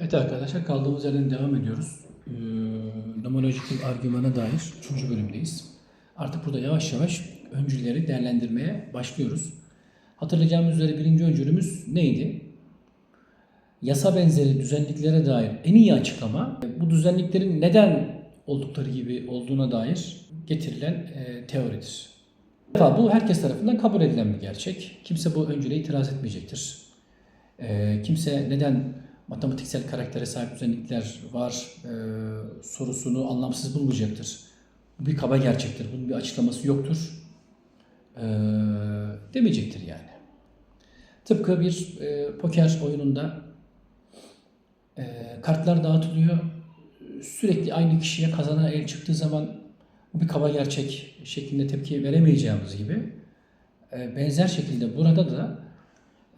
Evet arkadaşlar kaldığımız yerden devam ediyoruz. Ee, nomological argümana dair 3. bölümdeyiz. Artık burada yavaş yavaş öncülleri değerlendirmeye başlıyoruz. Hatırlayacağımız üzere birinci öncülümüz neydi? Yasa benzeri düzenliklere dair en iyi açıklama bu düzenliklerin neden oldukları gibi olduğuna dair getirilen e, teoridir. Defa Bu herkes tarafından kabul edilen bir gerçek. Kimse bu öncüle itiraz etmeyecektir. Ee, kimse neden matematiksel karaktere sahip düzenlikler var e, sorusunu anlamsız bulmayacaktır. Bu bir kaba gerçektir. Bunun bir açıklaması yoktur. Ee, demeyecektir yani. Tıpkı bir e, poker oyununda e, kartlar dağıtılıyor. Sürekli aynı kişiye kazanan el çıktığı zaman bu bir kaba gerçek şeklinde tepki veremeyeceğimiz gibi e, benzer şekilde burada da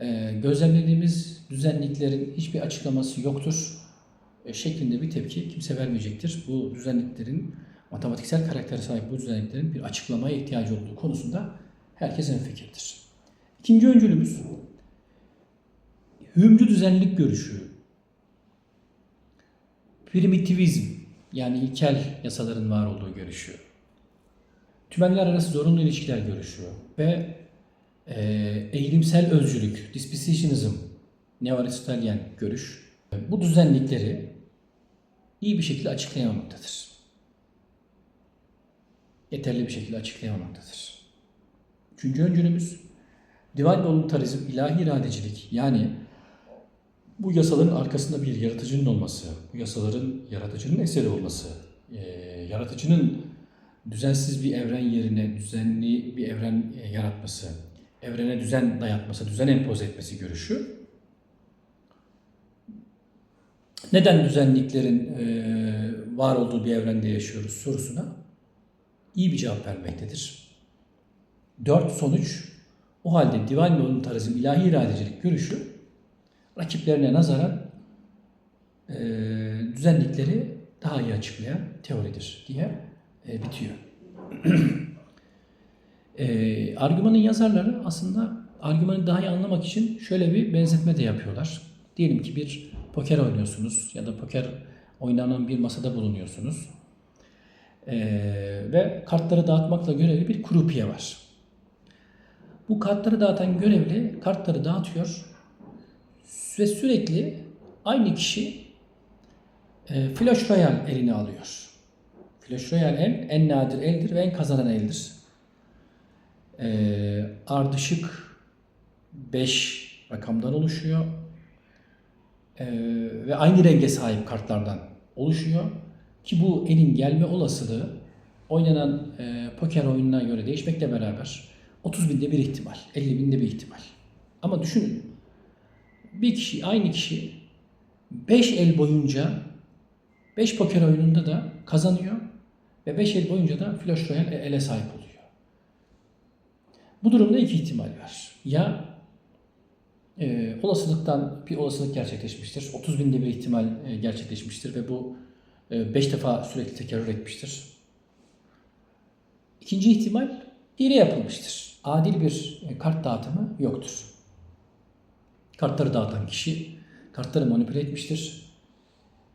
e, gözlemlediğimiz düzenliklerin hiçbir açıklaması yoktur e, şeklinde bir tepki kimse vermeyecektir. Bu düzenliklerin matematiksel karaktere sahip bu düzenliklerin bir açıklamaya ihtiyacı olduğu konusunda herkes fikirdir. İkinci öncülümüz hümcü düzenlik görüşü. Primitivizm yani ilkel yasaların var olduğu görüşü. Tümenler arası zorunlu ilişkiler görüşü ve e, eğilimsel özcülük, dispositionism, neo-Aristotelian görüş bu düzenlikleri iyi bir şekilde açıklayamamaktadır. Yeterli bir şekilde açıklayamamaktadır. Üçüncü öncülümüz divine voluntarizm, ilahi iradecilik yani bu yasaların arkasında bir yaratıcının olması, bu yasaların yaratıcının eseri olması, e, yaratıcının düzensiz bir evren yerine düzenli bir evren e, yaratması, evrene düzen dayatması, düzen empoze etmesi görüşü. Neden düzenliklerin e, var olduğu bir evrende yaşıyoruz sorusuna iyi bir cevap vermektedir. Dört sonuç o halde divine voluntarizm, ilahi iradecilik görüşü rakiplerine nazaran e, düzenlikleri daha iyi açıklayan teoridir diye e, bitiyor. e, argümanın yazarları aslında argümanı daha iyi anlamak için şöyle bir benzetme de yapıyorlar. Diyelim ki bir poker oynuyorsunuz ya da poker oynanan bir masada bulunuyorsunuz. E, ve kartları dağıtmakla görevli bir krupiye var. Bu kartları dağıtan görevli kartları dağıtıyor ve sürekli aynı kişi e, Flash Royale eline alıyor. Flash Royale el en nadir eldir ve en kazanan eldir. E, ardışık 5 rakamdan oluşuyor. E, ve aynı renge sahip kartlardan oluşuyor. Ki bu elin gelme olasılığı oynanan e, poker oyununa göre değişmekle beraber 30 binde bir ihtimal, 50 binde bir ihtimal. Ama düşünün bir kişi, aynı kişi 5 el boyunca 5 poker oyununda da kazanıyor ve 5 el boyunca da flash royale ele sahip oluyor. Bu durumda iki ihtimal var. Ya e, olasılıktan bir olasılık gerçekleşmiştir. 30 binde bir ihtimal e, gerçekleşmiştir ve bu 5 e, defa sürekli tekerrür etmiştir. İkinci ihtimal hile yapılmıştır. Adil bir e, kart dağıtımı yoktur. Kartları dağıtan kişi kartları manipüle etmiştir.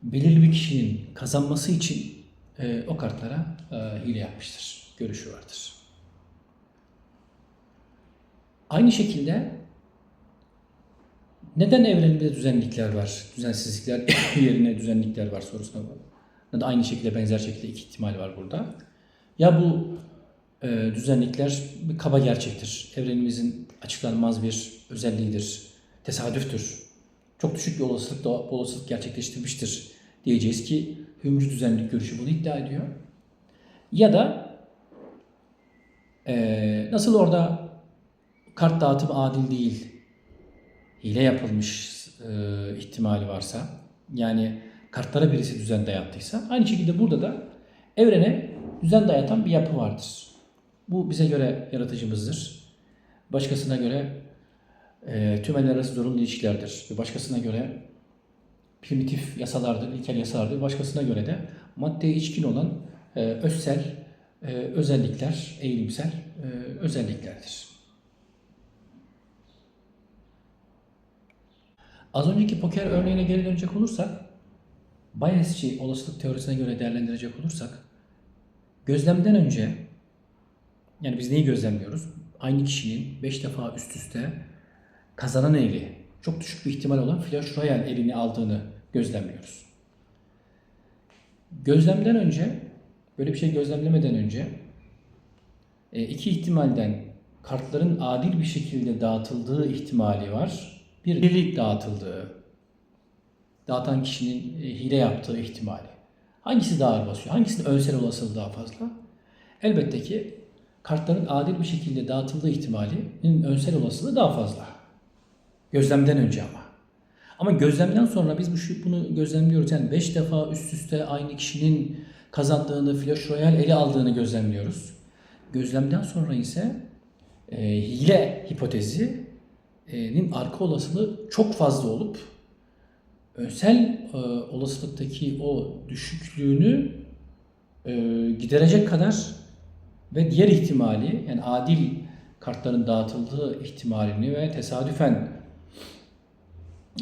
Belirli bir kişinin kazanması için e, o kartlara e, hile yapmıştır. Görüşü vardır. Aynı şekilde neden evrenimizde düzenlikler var, düzensizlikler yerine düzenlikler var sorusuna da aynı şekilde benzer şekilde iki ihtimal var burada. Ya bu e, düzenlikler bir kaba gerçektir. Evrenimizin açıklanmaz bir özelliğidir tesadüftür. Çok düşük bir olasılıkla olasılık gerçekleştirmiştir diyeceğiz ki hümcü düzenlik görüşü bunu iddia ediyor. Ya da e, nasıl orada kart dağıtımı adil değil, hile yapılmış e, ihtimali varsa, yani kartlara birisi düzen dayattıysa, aynı şekilde burada da evrene düzen dayatan bir yapı vardır. Bu bize göre yaratıcımızdır. Başkasına göre e, tümeller arası zorunlu ilişkilerdir. Başkasına göre primitif yasalardır, ilkel yasalardır. Başkasına göre de maddeye içkin olan e, özsel e, özellikler, eğilimsel e, özelliklerdir. Az önceki poker örneğine geri dönecek olursak, Bayes'ci olasılık teorisine göre değerlendirecek olursak, gözlemden önce, yani biz neyi gözlemliyoruz? Aynı kişinin 5 defa üst üste kazanan eli, çok düşük bir ihtimal olan Flash Royale elini aldığını gözlemliyoruz. Gözlemden önce, böyle bir şey gözlemlemeden önce e, iki ihtimalden kartların adil bir şekilde dağıtıldığı ihtimali var. Bir birlik dağıtıldığı, dağıtan kişinin e, hile yaptığı ihtimali. Hangisi daha ağır basıyor? Hangisinin önsel olasılığı daha fazla? Elbette ki kartların adil bir şekilde dağıtıldığı ihtimalinin önsel olasılığı daha fazla. Gözlemden önce ama. Ama gözlemden sonra biz bu bunu gözlemliyoruz. Yani 5 defa üst üste aynı kişinin kazandığını, Flash Royale ele aldığını gözlemliyoruz. Gözlemden sonra ise e, hile hipotezinin arka olasılığı çok fazla olup önsel e, olasılıktaki o düşüklüğünü e, giderecek kadar ve diğer ihtimali yani adil kartların dağıtıldığı ihtimalini ve tesadüfen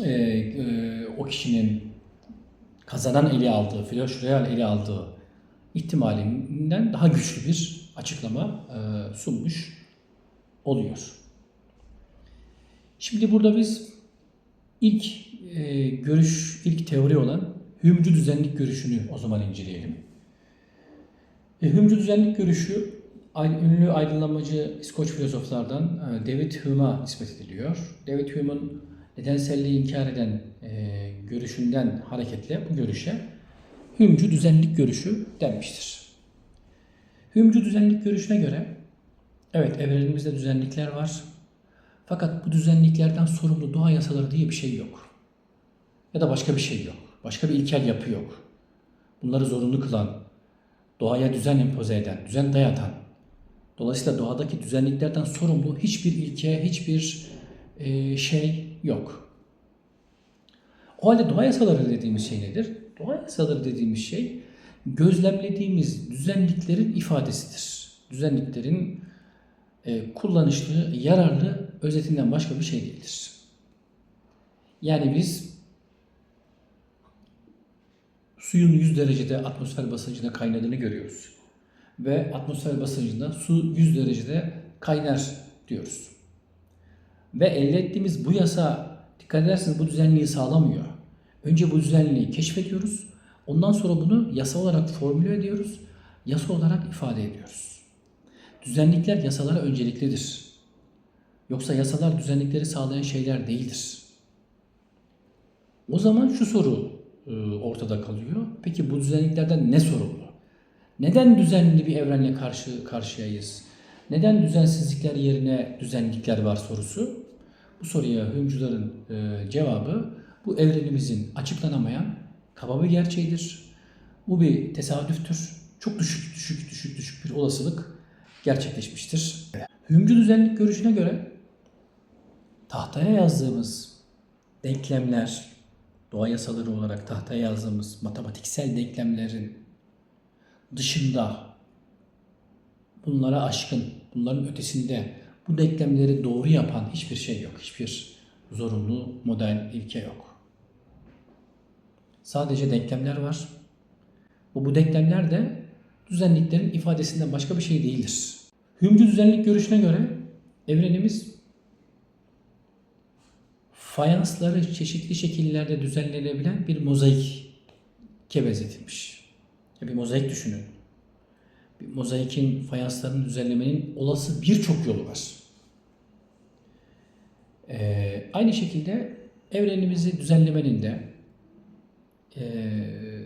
e, e, o kişinin kazanan eli aldığı, flash royale eli aldığı ihtimalinden daha güçlü bir açıklama e, sunmuş oluyor. Şimdi burada biz ilk e, görüş, ilk teori olan hümcü düzenlik görüşünü o zaman inceleyelim. E, hümcü düzenlik görüşü ünlü aydınlanmacı İskoç filozoflardan e, David Hume'a nispet ediliyor. David Hume'un nedenselliği inkar eden e, görüşünden hareketle bu görüşe hümcü düzenlik görüşü denmiştir. Hümcü düzenlik görüşüne göre evet evrenimizde düzenlikler var. Fakat bu düzenliklerden sorumlu doğa yasaları diye bir şey yok. Ya da başka bir şey yok. Başka bir ilkel yapı yok. Bunları zorunlu kılan, doğaya düzen empoze eden, düzen dayatan, dolayısıyla doğadaki düzenliklerden sorumlu hiçbir ilke, hiçbir e, şey yok. O halde doğa yasaları dediğimiz şey nedir? Doğa yasaları dediğimiz şey gözlemlediğimiz düzenliklerin ifadesidir. Düzenliklerin e, kullanışlı, yararlı özetinden başka bir şey değildir. Yani biz suyun 100 derecede atmosfer basıncında kaynadığını görüyoruz. Ve atmosfer basıncında su 100 derecede kaynar diyoruz. Ve elde ettiğimiz bu yasa dikkat ederseniz bu düzenliği sağlamıyor. Önce bu düzenliği keşfediyoruz. Ondan sonra bunu yasa olarak formüle ediyoruz. Yasa olarak ifade ediyoruz. Düzenlikler yasalara önceliklidir. Yoksa yasalar düzenlikleri sağlayan şeyler değildir. O zaman şu soru e, ortada kalıyor. Peki bu düzenliklerden ne sorumlu? Neden düzenli bir evrenle karşı karşıyayız? Neden düzensizlikler yerine düzenlikler var sorusu? Bu soruya hümcülerin e, cevabı bu evrenimizin açıklanamayan kaba bir gerçeğidir. Bu bir tesadüftür. Çok düşük düşük düşük düşük bir olasılık gerçekleşmiştir. Hümcü düzenlik görüşüne göre tahtaya yazdığımız denklemler, doğa yasaları olarak tahtaya yazdığımız matematiksel denklemlerin dışında bunlara aşkın, bunların ötesinde bu denklemleri doğru yapan hiçbir şey yok. Hiçbir zorunlu model ilke yok. Sadece denklemler var. Bu, bu denklemler de düzenliklerin ifadesinden başka bir şey değildir. Hümcü düzenlik görüşüne göre evrenimiz fayansları çeşitli şekillerde düzenlenebilen bir mozaik benzetilmiş. Ya bir mozaik düşünün. Bir mozaikin fayanslarını düzenlemenin olası birçok yolu var. Ee, aynı şekilde evrenimizi düzenlemenin de e,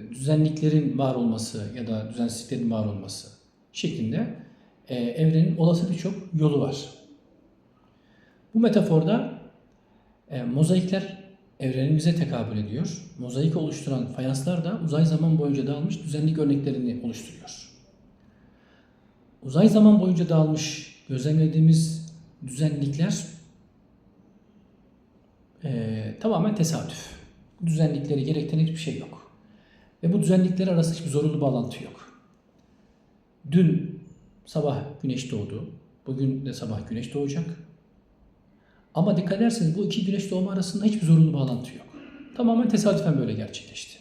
düzenliklerin var olması ya da düzensizliklerin var olması şeklinde e, evrenin olası birçok yolu var. Bu metaforda e, mozaikler evrenimize tekabül ediyor. Mozaik oluşturan fayanslar da uzay zaman boyunca dağılmış düzenlik örneklerini oluşturuyor. Uzay zaman boyunca dağılmış gözlemlediğimiz düzenlikler e, tamamen tesadüf. Düzenlikleri gerektiren hiçbir şey yok. Ve bu düzenlikler arasında hiçbir zorunlu bağlantı yok. Dün sabah güneş doğdu. Bugün de sabah güneş doğacak. Ama dikkat ederseniz bu iki güneş doğumu arasında hiçbir zorunlu bağlantı yok. Tamamen tesadüfen böyle gerçekleşti.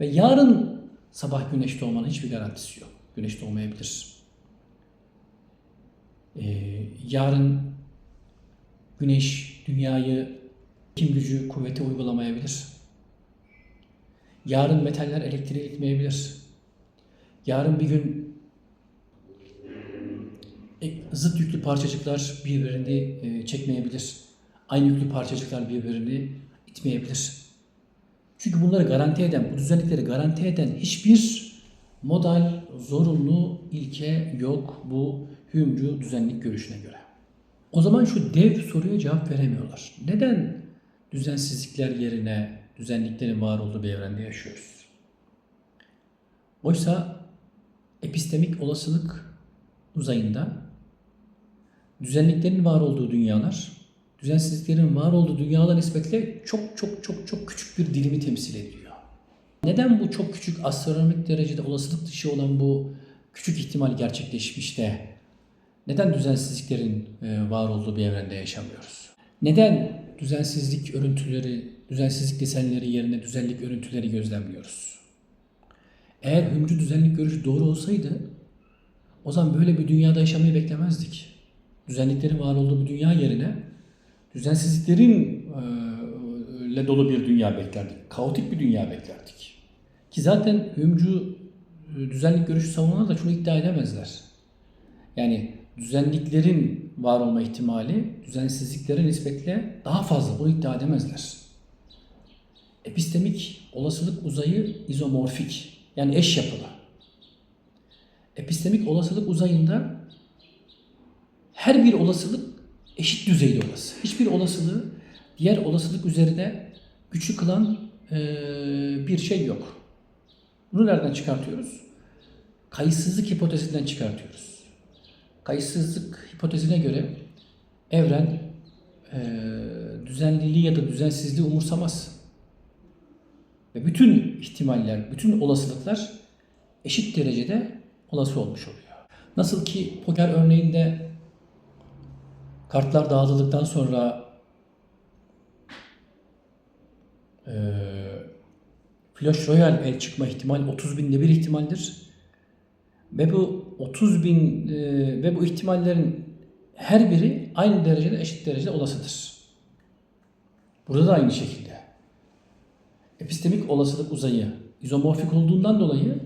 Ve yarın sabah güneş doğmanın hiçbir garantisi yok. Güneş doğmayabilir. Ee, yarın güneş dünyayı kim gücü kuvveti uygulamayabilir. Yarın metaller elektriği itmeyebilir. Yarın bir gün e, zıt yüklü parçacıklar birbirini e, çekmeyebilir. Aynı yüklü parçacıklar birbirini itmeyebilir. Çünkü bunları garanti eden, bu düzenlikleri garanti eden hiçbir modal, zorunlu ilke yok bu Hume'cu düzenlik görüşüne göre. O zaman şu dev soruya cevap veremiyorlar. Neden düzensizlikler yerine düzenliklerin var olduğu bir evrende yaşıyoruz? Oysa epistemik olasılık uzayında düzenliklerin var olduğu dünyalar, düzensizliklerin var olduğu dünyalar nispetle çok çok çok çok küçük bir dilimi temsil ediyor. Neden bu çok küçük astronomik derecede olasılık dışı olan bu küçük ihtimal gerçekleşmiş de neden düzensizliklerin e, var olduğu bir evrende yaşamıyoruz? Neden düzensizlik örüntüleri, düzensizlik desenleri yerine düzenlik örüntüleri gözlemliyoruz? Eğer hümcü düzenlik görüşü doğru olsaydı o zaman böyle bir dünyada yaşamayı beklemezdik. Düzenliklerin var olduğu bir dünya yerine düzensizliklerin e, ile dolu bir dünya beklerdik. Kaotik bir dünya beklerdik. Ki zaten hümcü e, düzenlik görüşü savunanlar da şunu iddia edemezler. Yani düzenliklerin var olma ihtimali düzensizliklere nispetle daha fazla. Bunu iddia edemezler. Epistemik olasılık uzayı izomorfik yani eş yapılı. Epistemik olasılık uzayında her bir olasılık eşit düzeyde olası. Hiçbir olasılığı diğer olasılık üzerine güçlü kılan e, bir şey yok. Bunu nereden çıkartıyoruz? Kayıtsızlık hipotezinden çıkartıyoruz. Kayıtsızlık hipotezine göre evren e, düzenliliği ya da düzensizliği umursamaz. Ve bütün ihtimaller, bütün olasılıklar eşit derecede olası olmuş oluyor. Nasıl ki poker örneğinde kartlar dağıtıldıktan sonra e, Flush Royal el çıkma ihtimal 30 binde bir ihtimaldir. Ve bu 30 bin e, ve bu ihtimallerin her biri aynı derecede eşit derecede olasıdır. Burada da aynı şekilde. Epistemik olasılık uzayı izomorfik olduğundan dolayı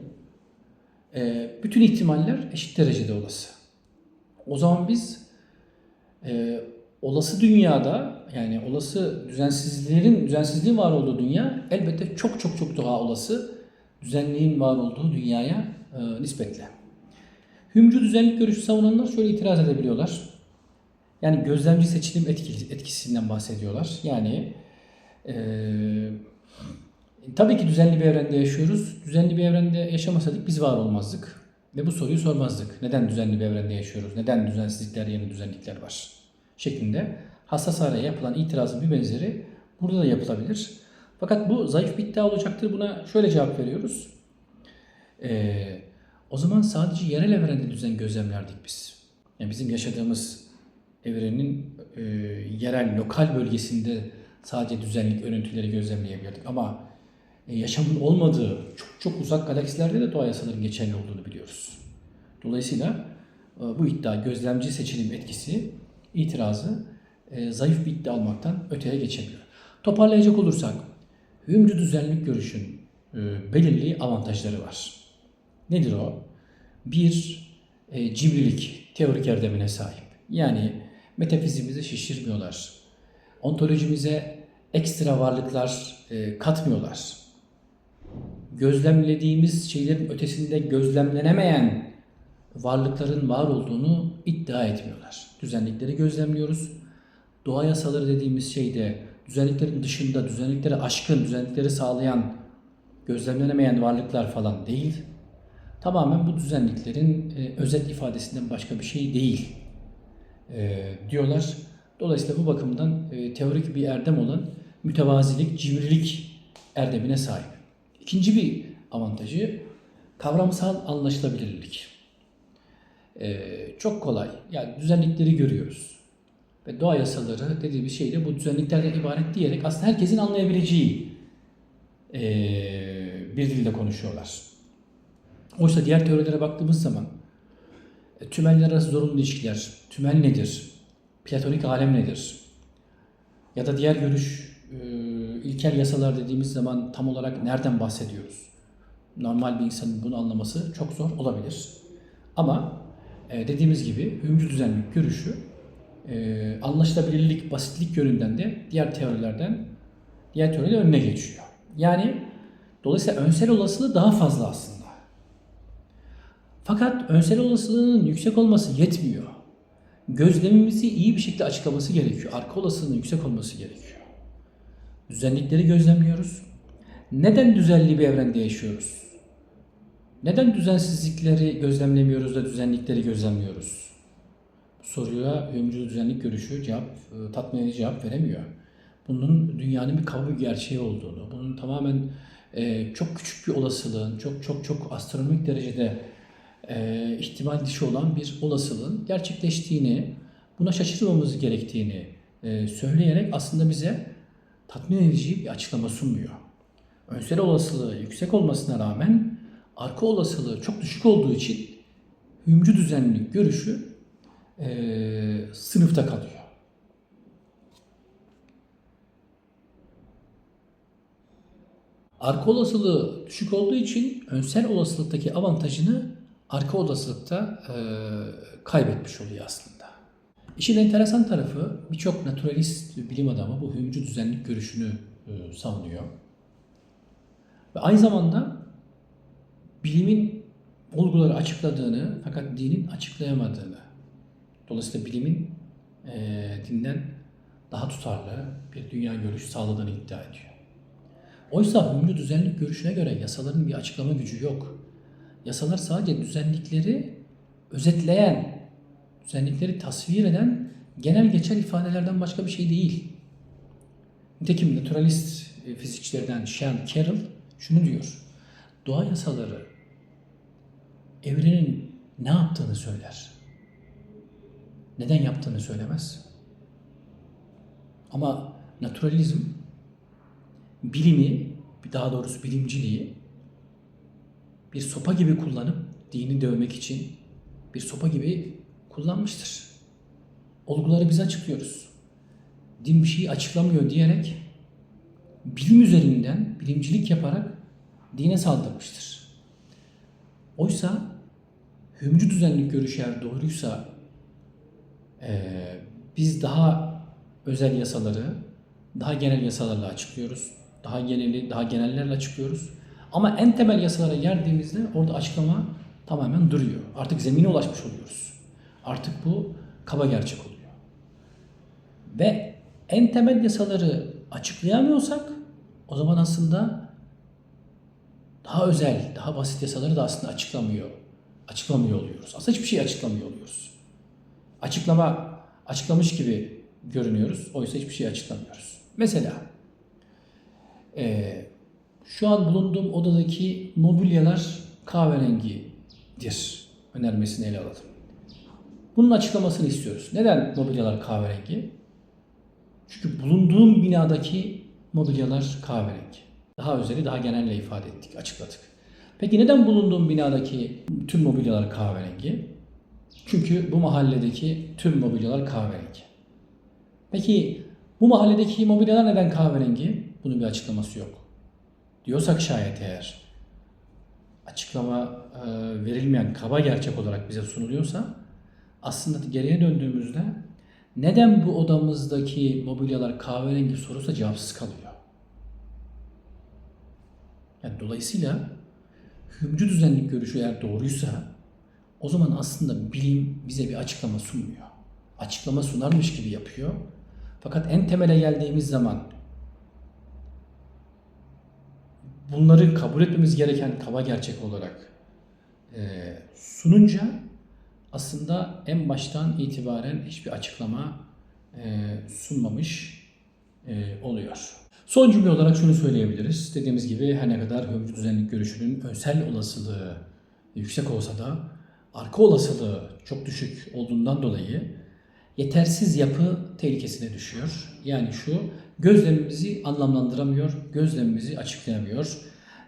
e, bütün ihtimaller eşit derecede olası. O zaman biz e, olası dünyada yani olası düzensizliklerin düzensizliğin var olduğu dünya elbette çok çok çok daha olası düzenliğin var olduğu dünyaya e, nispetle. Hümcü düzenlik görüşü savunanlar şöyle itiraz edebiliyorlar. Yani gözlemci seçilim etkisi, etkisinden bahsediyorlar. Yani e, tabii ki düzenli bir evrende yaşıyoruz. Düzenli bir evrende yaşamasaydık biz var olmazdık. Ve bu soruyu sormazdık. Neden düzenli bir evrende yaşıyoruz? Neden düzensizlikler yerine düzenlikler var? Şeklinde hassas araya yapılan itirazın bir benzeri burada da yapılabilir. Fakat bu zayıf bir iddia olacaktır. Buna şöyle cevap veriyoruz. Ee, o zaman sadece yerel evrende düzen gözlemlerdik biz. Yani bizim yaşadığımız evrenin e, yerel, lokal bölgesinde sadece düzenlik örüntüleri gözlemleyebilirdik. Ama yaşamın olmadığı çok çok uzak galaksilerde de doğa yasalarının geçerli olduğunu biliyoruz. Dolayısıyla e, bu iddia gözlemci seçilim etkisi itirazı e, zayıf bir iddia olmaktan öteye geçebiliyor. Toparlayacak olursak hümcü düzenlik görüşün e, belirli avantajları var. Nedir o? Bir, e, cimrilik teorik erdemine sahip. Yani metafizimizi şişirmiyorlar. Ontolojimize ekstra varlıklar e, katmıyorlar. Gözlemlediğimiz şeylerin ötesinde gözlemlenemeyen varlıkların var olduğunu iddia etmiyorlar. Düzenlikleri gözlemliyoruz. Doğa yasaları dediğimiz şeyde düzenliklerin dışında düzenlikleri aşkın, düzenlikleri sağlayan gözlemlenemeyen varlıklar falan değil. Tamamen bu düzenliklerin e, özet ifadesinden başka bir şey değil e, diyorlar. Dolayısıyla bu bakımdan e, teorik bir erdem olan mütevazilik, cimrilik erdemine sahip. İkinci bir avantajı kavramsal anlaşılabilirlik. E, çok kolay. Yani düzenlikleri görüyoruz. ve doğa yasaları dediğimiz şey de bu düzenliklerden ibaret diyerek aslında herkesin anlayabileceği eee, bir dilde konuşuyorlar. Oysa diğer teorilere baktığımız zaman e, tümeller arası zorunlu ilişkiler, tümel nedir? Platonik alem nedir? Ya da diğer görüş e, ilkel yasalar dediğimiz zaman tam olarak nereden bahsediyoruz? Normal bir insanın bunu anlaması çok zor olabilir. Ama e, dediğimiz gibi hümcü düzenlik görüşü e, anlaşılabilirlik, basitlik yönünden de diğer teorilerden diğer teoriler önüne geçiyor. Yani dolayısıyla önsel olasılığı daha fazla aslında. Fakat önsel olasılığının yüksek olması yetmiyor. Gözlemimizi iyi bir şekilde açıklaması gerekiyor. Arka olasılığının yüksek olması gerekiyor. Düzenlikleri gözlemliyoruz. Neden düzenli bir evrende yaşıyoruz? Neden düzensizlikleri gözlemlemiyoruz da düzenlikleri gözlemliyoruz? Bu soruya ömrü düzenlik görüşü cevap, e, tatmin cevap veremiyor. Bunun dünyanın bir kabul gerçeği olduğunu, bunun tamamen e, çok küçük bir olasılığın, çok çok çok astronomik derecede e, ihtimal dışı olan bir olasılığın gerçekleştiğini, buna şaşırmamamız gerektiğini e, söyleyerek aslında bize tatmin edici bir açıklama sunmuyor. Önsel olasılığı yüksek olmasına rağmen arka olasılığı çok düşük olduğu için hümcü düzenlilik görüşü e, sınıfta kalıyor. Arka olasılığı düşük olduğu için önsel olasılıktaki avantajını arka olasılıkta e, kaybetmiş oluyor aslında. İşin enteresan tarafı birçok naturalist bilim adamı bu hümcü düzenlik görüşünü e, savunuyor. Ve aynı zamanda bilimin olguları açıkladığını fakat dinin açıklayamadığını, dolayısıyla bilimin e, dinden daha tutarlı bir dünya görüşü sağladığını iddia ediyor. Oysa hümlü düzenlik görüşüne göre yasaların bir açıklama gücü yok. Yasalar sadece düzenlikleri özetleyen, düzenlikleri tasvir eden genel geçer ifadelerden başka bir şey değil. Nitekim naturalist e, fizikçilerden Sean Carroll şunu diyor. Doğa yasaları evrenin ne yaptığını söyler. Neden yaptığını söylemez. Ama naturalizm bilimi, daha doğrusu bilimciliği bir sopa gibi kullanıp dini dövmek için bir sopa gibi kullanmıştır. Olguları biz açıklıyoruz. Din bir şeyi açıklamıyor diyerek bilim üzerinden bilimcilik yaparak dine saldırmıştır. Oysa hümcü düzenlik görüş eğer doğruysa eee, biz daha özel yasaları daha genel yasalarla açıklıyoruz. Daha geneli, daha genellerle açıklıyoruz. Ama en temel yasalara geldiğimizde orada açıklama tamamen duruyor. Artık zemine ulaşmış oluyoruz. Artık bu kaba gerçek oluyor. Ve en temel yasaları açıklayamıyorsak o zaman aslında daha özel, daha basit yasaları da aslında açıklamıyor. Açıklamıyor oluyoruz. Aslında hiçbir şey açıklamıyor oluyoruz. Açıklama açıklamış gibi görünüyoruz. Oysa hiçbir şey açıklamıyoruz. Mesela eee, şu an bulunduğum odadaki mobilyalar kahverengidir önermesini ele alalım. Bunun açıklamasını istiyoruz. Neden mobilyalar kahverengi? Çünkü bulunduğum binadaki mobilyalar kahverengi. Daha özeli, daha genelle ifade ettik, açıkladık. Peki neden bulunduğum binadaki tüm mobilyalar kahverengi? Çünkü bu mahalledeki tüm mobilyalar kahverengi. Peki bu mahalledeki mobilyalar neden kahverengi? Bunun bir açıklaması yok. Diyorsak şayet eğer açıklama e, verilmeyen kaba gerçek olarak bize sunuluyorsa aslında geriye döndüğümüzde neden bu odamızdaki mobilyalar kahverengi sorusu da cevapsız kalıyor. Yani dolayısıyla hümcü düzenlik görüşü eğer doğruysa o zaman aslında bilim bize bir açıklama sunmuyor. Açıklama sunarmış gibi yapıyor. Fakat en temele geldiğimiz zaman bunları kabul etmemiz gereken kaba gerçek olarak e, sununca aslında en baştan itibaren hiçbir açıklama e, sunmamış e, oluyor. Son cümle olarak şunu söyleyebiliriz. Dediğimiz gibi her ne kadar hümcü düzenlik görüşünün önsel olasılığı yüksek olsa da arka olasılığı çok düşük olduğundan dolayı yetersiz yapı tehlikesine düşüyor. Yani şu gözlemimizi anlamlandıramıyor, gözlemimizi açıklayamıyor.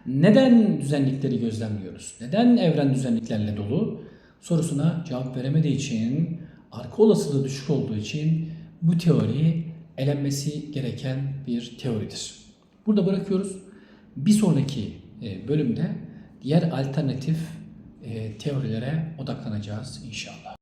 Neden düzenlikleri gözlemliyoruz? Neden evren düzenliklerle dolu? Sorusuna cevap veremediği için, arka olasılığı düşük olduğu için bu teori elenmesi gereken bir teoridir. Burada bırakıyoruz. Bir sonraki e, bölümde diğer alternatif e, teorilere odaklanacağız inşallah.